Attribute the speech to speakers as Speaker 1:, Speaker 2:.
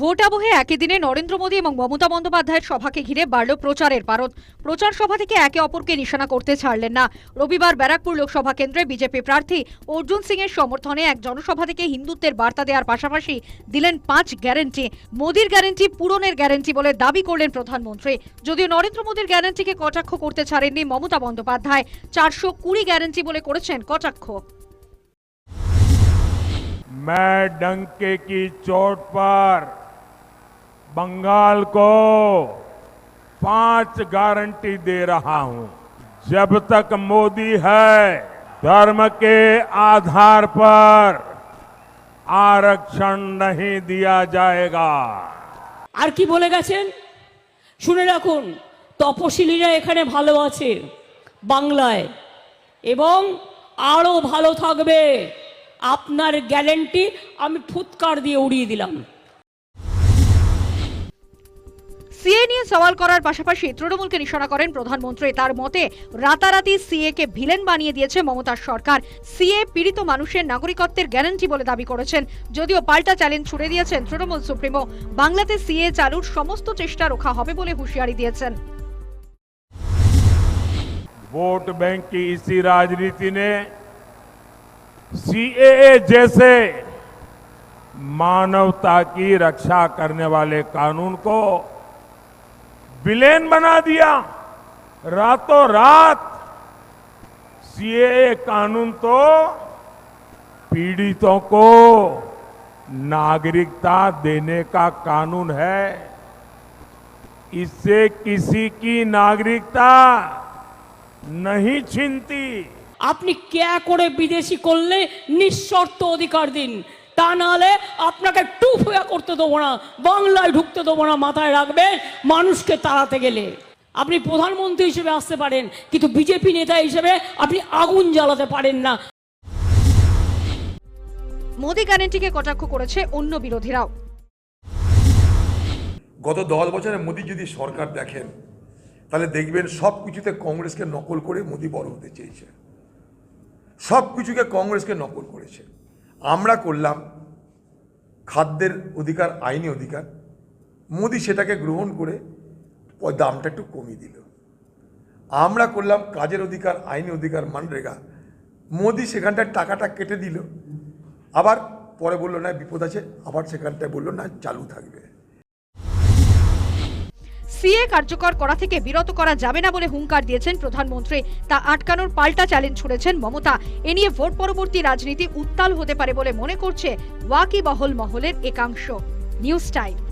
Speaker 1: Vote আবহে একই দিনে নরেন্দ্র মোদী এবং মমতা বন্দ্যোপাধ্যায়ের সভাকে ঘিরে বাড়ল প্রচারের পারদ প্রচার সভা থেকে একে অপরকে নিশানা করতে ছাড়লেন না রবিবার ব্যারাকপুর লোকসভা কেন্দ্রে বিজেপি প্রার্থী অর্জুন সিং এর সমর্থনে এক জনসভা থেকে হিন্দুত্বের বার্তা দেওয়ার পাশাপাশি দিলেন পাঁচ গ্যারেন্টি মোদীর গ্যারেন্টি পূরণের গ্যারেন্টি বলে দাবি করলেন প্রধানমন্ত্রী যদিও নরেন্দ্র মোদীর গ্যারেন্টিকে কটাক্ষ করতে ছাড়েননি মমতা বন্দ্যোপাধ্যায় চারশো কুড়ি গ্যারেন্টি বলে করেছেন কটাক্ষ
Speaker 2: मैं डंके की चोट पर बंगाल को पांच गारंटी दे रहा हूं जब तक मोदी है धर्म के आधार पर आरक्षण नहीं दिया जाएगा
Speaker 3: আর কি বলে গেছেন শুনে রাখুন তপশিলীরা এখানে ভালো আছে বাংলায় এবং আরও ভালো থাকবে আপনার গ্যারেন্টি আমি ফুৎকার দিয়ে উড়িয়ে দিলাম
Speaker 1: সিএ নিয়ে সওয়াল করার পাশাপাশি তৃণমূলকে নিশানা করেন প্রধানমন্ত্রী তার মতে রাতারাতি সিএ কে ভিলেন বানিয়ে দিয়েছে মমতার সরকার সিএ পীড়িত মানুষের নাগরিকত্বের গ্যারান্টি বলে দাবি করেছেন যদিও পাল্টা চ্যালেঞ্জ ছুড়ে দিয়েছেন তৃণমূল সুপ্রিমো বাংলাতে সিএ চালুর সমস্ত চেষ্টা রোখা হবে বলে হুঁশিয়ারি দিয়েছেন
Speaker 2: वोट बैंक की इसी राजनीति ने सीएए जैसे मानवता की रक्षा करने वाले कानून को विलेन बना दिया रातों रात सीएए कानून तो पीड़ितों को नागरिकता देने का कानून है इससे किसी की नागरिकता नहीं छीनती
Speaker 3: আপনি ক্যা করে বিদেশি করলে নিঃশর্ত অধিকার দিন তা নাহলে আপনাকে টু ফুয়া করতে দেবো না বাংলায় ঢুকতে দেবো না মাথায় রাখবেন মানুষকে তাড়াতে গেলে। আপনি প্রধানমন্ত্রী হিসেবে আসতে পারেন কিন্তু বিজেপি নেতা হিসেবে আপনি আগুন জ্বালাতে পারেন না।
Speaker 1: মোদী গ্যারেন্টিকে কটাক্ষ করেছে অন্য বিরোধীরাও।
Speaker 4: গত দশ বছরে মোদী যদি সরকার দেখেন তাহলে দেখবেন সব কিছুতে কংগ্রেসকে নকল করে মোদী বড় হতে চেয়েছে। সব কিছুকে কংগ্রেসকে নকল করেছে। আমরা করলাম খাদ্যের অধিকার, আইনি অধিকার। মোদি সেটাকে গ্রহণ করে দামটা একটু কমিয়ে দিল। আমরা করলাম কাজের অধিকার, আইনি অধিকার মানরেগা। মোদি সেখানটায় টাকাটা কেটে দিল। আবার পরে বলল, না, বিপদ আছে। আবার সেখানটায় বলল, না, চালু থাকবে।
Speaker 1: সিএ কার্যকর করা থেকে বিরত করা যাবে না বলে হুঙ্কার দিয়েছেন প্রধানমন্ত্রী। তা আটকানোর পাল্টা চ্যালেঞ্জ ছুড়েছেন মমতা। এ নিয়ে ভোট পরবর্তী রাজনীতি উত্তাল হতে পারে বলে মনে করছে ওয়াকি বহল মহলের একাংশ। News time.